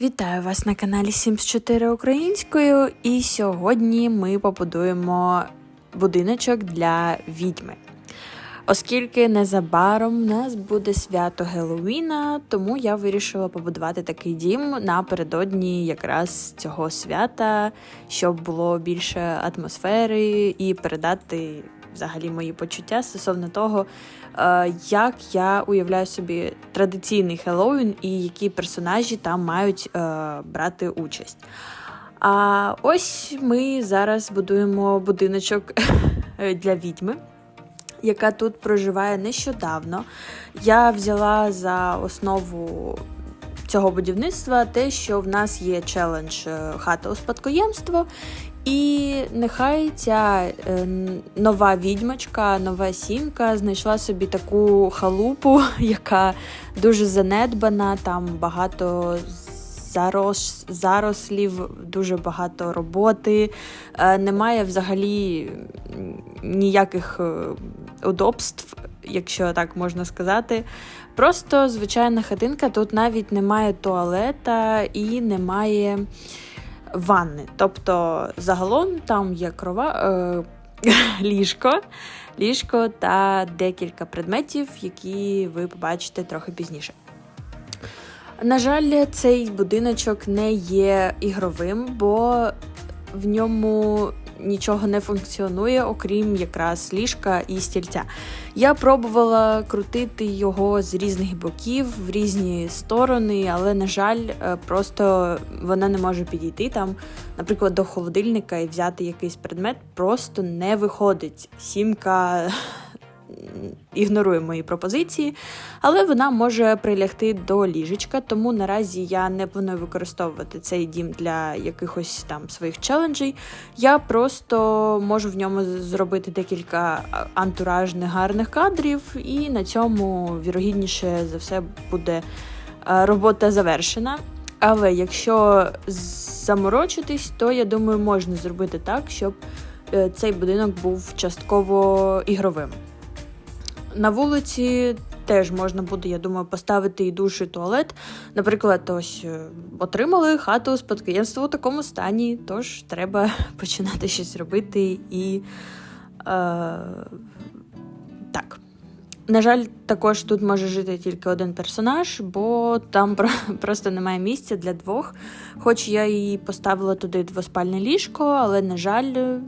Вітаю вас на каналі Sims 4 українською, і сьогодні ми побудуємо будиночок для відьми. Оскільки незабаром в нас буде свято Геловіна, тому я вирішила побудувати такий дім напередодні якраз цього свята, щоб було більше атмосфери і передати взагалі мої почуття стосовно того, е, як я уявляю собі традиційний Хеллоуін і які персонажі там мають е, брати участь. А ось ми зараз будуємо будиночок для відьми, яка тут проживає нещодавно. Я взяла за основу цього будівництва те, що в нас є челендж е, хата у спадкоємство. І нехай ця е, нова відьмочка, нова сімка знайшла собі таку халупу, яка дуже занедбана, там багато зарос, зарослів, дуже багато роботи. Е, немає взагалі ніяких е, удобств, якщо так можна сказати. Просто звичайна хатинка, тут навіть немає туалета і немає ванни. Тобто, загалом там є крова, е, ліжко, ліжко та декілька предметів, які ви побачите трохи пізніше. На жаль, цей будиночок не є ігровим, бо в ньому нічого не функціонує, окрім якраз ліжка і стільця. Я пробувала крутити його з різних боків в різні сторони, але, на жаль, е, просто вона не може підійти там, наприклад, до холодильника і взяти якийсь предмет, просто не виходить. Сімка ігнорує мої пропозиції, але вона може прилягти до ліжечка, тому наразі я не планую використовувати цей дім для якихось там своїх челенджей. Я просто можу в ньому зробити декілька антуражних гарних кадрів, і на цьому вірогідніше за все буде робота завершена. Але якщо заморочитись, то я думаю, можна зробити так, щоб е, цей будинок був частково ігровим. На вулиці теж можна буде, я думаю, поставити і душ, і туалет. Наприклад, ось е, отримали хату спадкоємство у такому стані, тож треба починати щось робити і е, так. На жаль, також тут може жити тільки один персонаж, бо там просто немає місця для двох. Хоч я і поставила туди двоспальне ліжко, але, на жаль,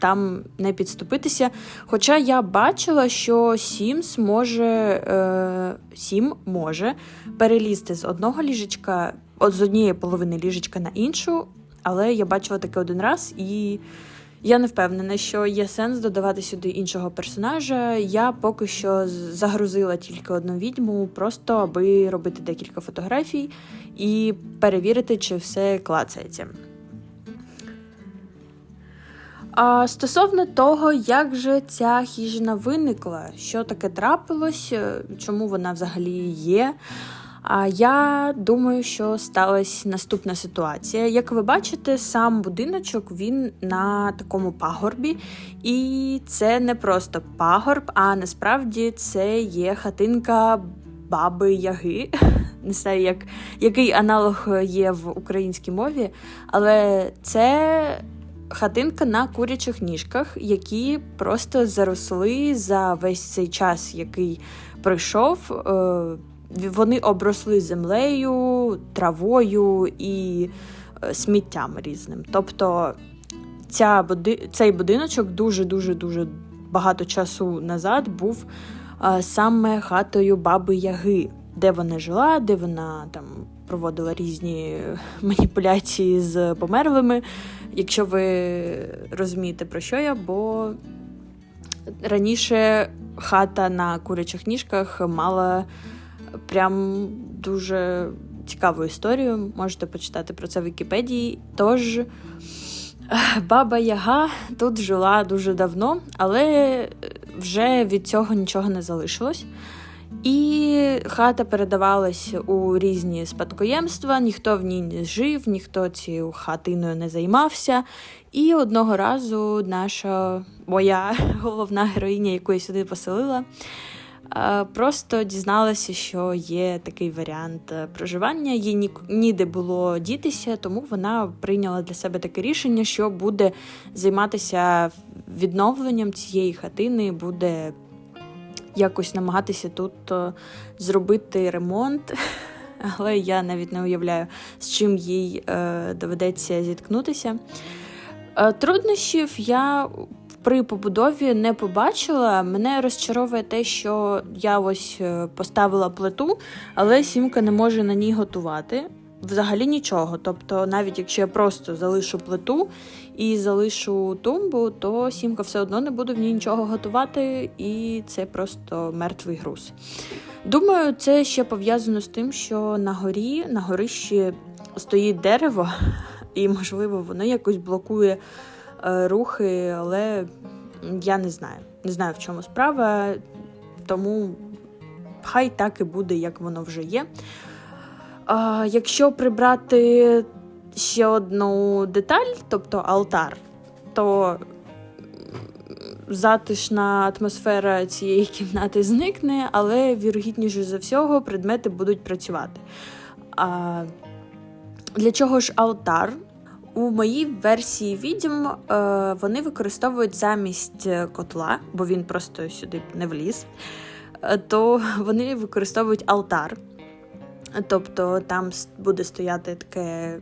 там не підступитися. Хоча я бачила, що Sims може е, Сім може перелізти з одного ліжечка, от з однієї половини ліжечка на іншу, але я бачила таке один раз, і я не впевнена, що є сенс додавати сюди іншого персонажа. Я поки що загрузила тільки одну відьму, просто аби робити декілька фотографій і перевірити, чи все клацається. А стосовно того, як же ця хижина виникла, що таке трапилось, е, чому вона взагалі є. А я думаю, що сталася наступна ситуація. Як ви бачите, сам будиночок він на такому пагорбі, і це не просто пагорб, а насправді це є хатинка баби Яги. Не знаю, як, який аналог є в українській мові, але це хатинка на курячих ніжках, які просто заросли за весь цей час, який пройшов. Е, вони обросли землею, травою і е, сміттям різним. Тобто ця, цей будиночок дуже-дуже дуже багато часу назад був е, саме хатою баби Яги, де вона жила, де вона там проводила різні маніпуляції з померлими якщо ви розумієте, про що я, бо раніше хата на курячих ніжках мала прям дуже цікаву історію. Можете почитати про це в Вікіпедії. Тож баба Яга тут жила дуже давно, але вже від цього нічого не залишилось. І хата передавалась у різні спадкоємства, ніхто в ній не жив, ніхто цією хатиною не займався. І одного разу наша моя головна героїня, яку я сюди поселила, Е, Просто дізналася, що є такий варіант е, проживання. Їй ні, ніде було дітися, тому вона прийняла для себе таке рішення, що буде займатися відновленням цієї хатини, буде якось намагатися тут е, зробити ремонт. Але я навіть не уявляю, з чим їй е, доведеться зіткнутися. Е, труднощів я при побудові не побачила. Мене розчаровує те, що я ось е, поставила плиту, але сімка не може на ній готувати. Взагалі нічого. Тобто, навіть якщо я просто залишу плиту і залишу тумбу, то сімка все одно не буде в ній нічого готувати, і це просто мертвий груз. Думаю, це ще пов'язано з тим, що на горі, на горищі стоїть дерево, і, можливо, воно якось блокує е, рухи, але я не знаю. Не знаю, в чому справа, тому хай так і буде, як воно вже є. Якщо прибрати ще одну деталь, тобто алтар, то затишна атмосфера цієї кімнати зникне, але вірогідніше за всього предмети будуть працювати. А, для чого ж алтар? У моїй версії відьм е, вони використовують замість котла, бо він просто сюди не вліз, е, то вони використовують алтар. Тобто там буде стояти таке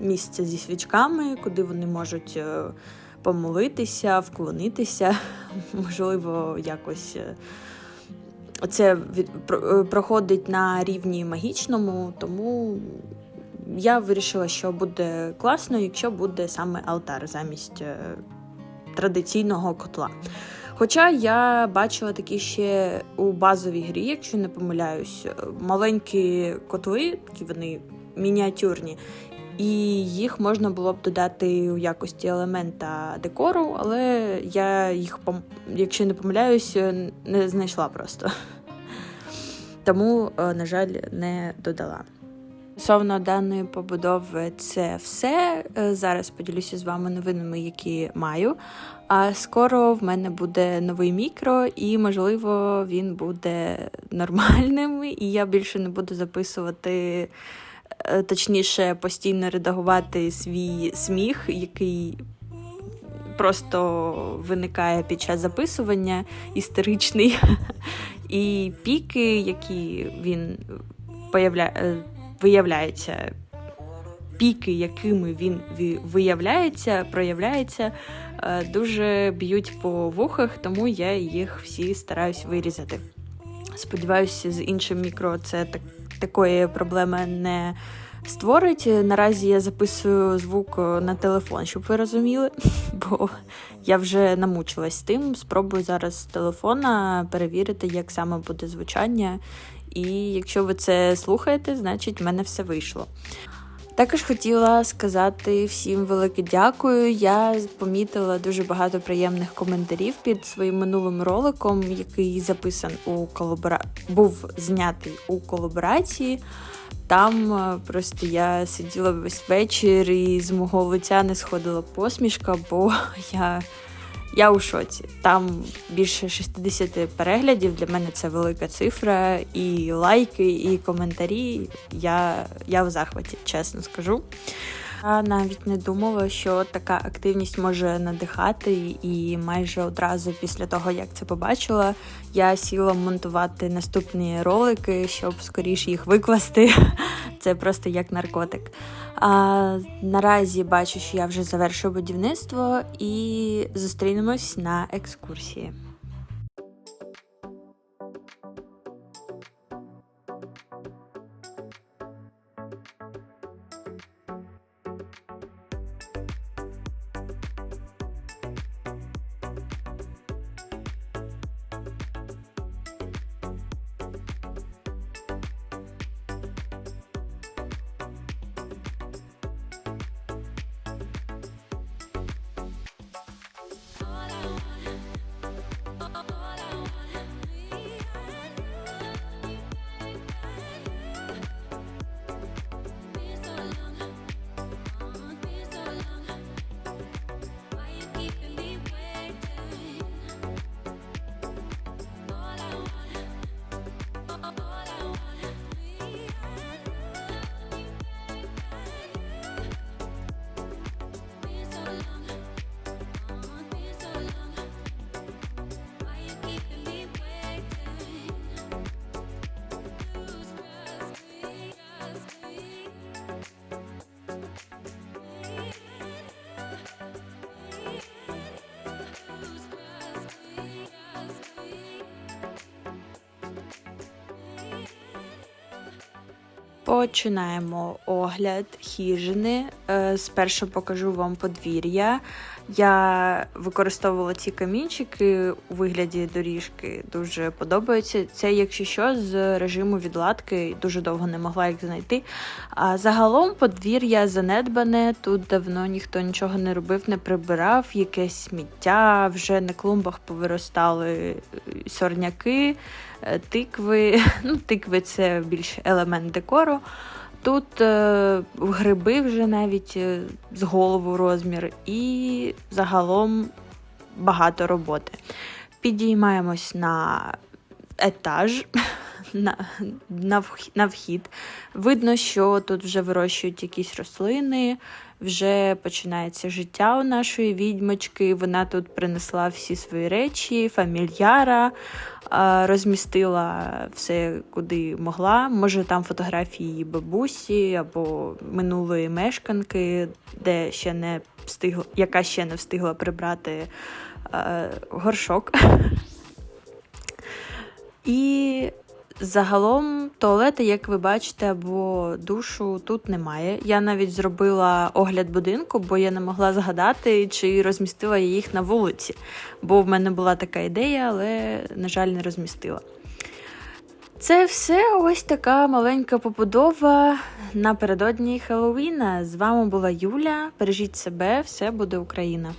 місце зі свічками, куди вони можуть е, помолитися, вклонитися, можливо, якось. е, Це е, проходить на рівні магічному, тому я вирішила, що буде класно, якщо буде саме алтар замість традиційного котла. Хоча я бачила такі ще у базовій грі, якщо не помиляюсь, е, маленькі котли, такі вони мініатюрні, і їх можна було б додати у якості елемента декору, але я їх, якщо не помиляюсь, е, не знайшла просто. Тому, е, на жаль, не додала. Стосовно даної побудови, це все. Зараз поділюся з вами новинами, які маю. А скоро в мене буде новий мікро, і, можливо, він буде нормальним, і я більше не буду записувати, е, точніше, постійно редагувати свій сміх, який просто виникає під час записування, істеричний. І піки, які він появля... е, виявляється, піки, якими він ві- виявляється, проявляється, дуже б'ють по вухах, тому я їх всі стараюсь вирізати. Сподіваюся, з іншим мікро це так, такої проблеми не створить. Наразі я записую звук на телефон, щоб ви розуміли, бо я вже намучилась з тим. Спробую зараз з телефона перевірити, як саме буде звучання. І якщо ви це слухаєте, значить в мене все вийшло. Також хотіла сказати всім велике дякую. Я помітила дуже багато приємних коментарів під своїм минулим роликом, який записан у колабора... був знятий у колаборації. Там е, просто я сиділа весь вечір і з мого лиця не сходила посмішка, бо я, я у шоці. Там більше 60 переглядів. Для мене це велика цифра, і лайки, і коментарі. Я, я в захваті, чесно скажу. Я навіть не думала, що така активність може надихати, і майже одразу після того, як це побачила, я сіла монтувати наступні ролики, щоб скоріше їх викласти. Це просто як наркотик. А, наразі бачу, що я вже завершую будівництво і зустрінемось на екскурсії. Починаємо огляд хижини. Е, Спершу покажу вам подвір'я. Я використовувала ці камінчики у вигляді доріжки. Дуже подобаються. Це, якщо що, з режиму відладки дуже довго не могла їх знайти. А загалом подвір'я занедбане. Тут давно ніхто нічого не робив, не прибирав, якесь сміття. Вже на клумбах повиростали е, сорняки, тикви. Ну, тикви це більш елемент декору. Тут е, гриби вже навіть е, з голову розмір, і загалом багато роботи. Підіймаємось на етаж, на, на вхід. Видно, що тут вже вирощують якісь рослини, вже починається життя у нашої відьмочки. Вона тут принесла всі свої речі, фамільяра, розмістила все, куди могла. Може, там фотографії її бабусі або минулої мешканки, де ще не встигла, яка ще не встигла прибрати е, горшок. І загалом туалети, як ви бачите, або душу тут немає. Я навіть зробила огляд будинку, бо я не могла згадати, чи розмістила я їх на вулиці. Бо в мене була така ідея, але, на жаль, не розмістила. Це все ось така маленька побудова напередодні Хеллоуіна. З вами була Юля. Бережіть себе, все буде Україна.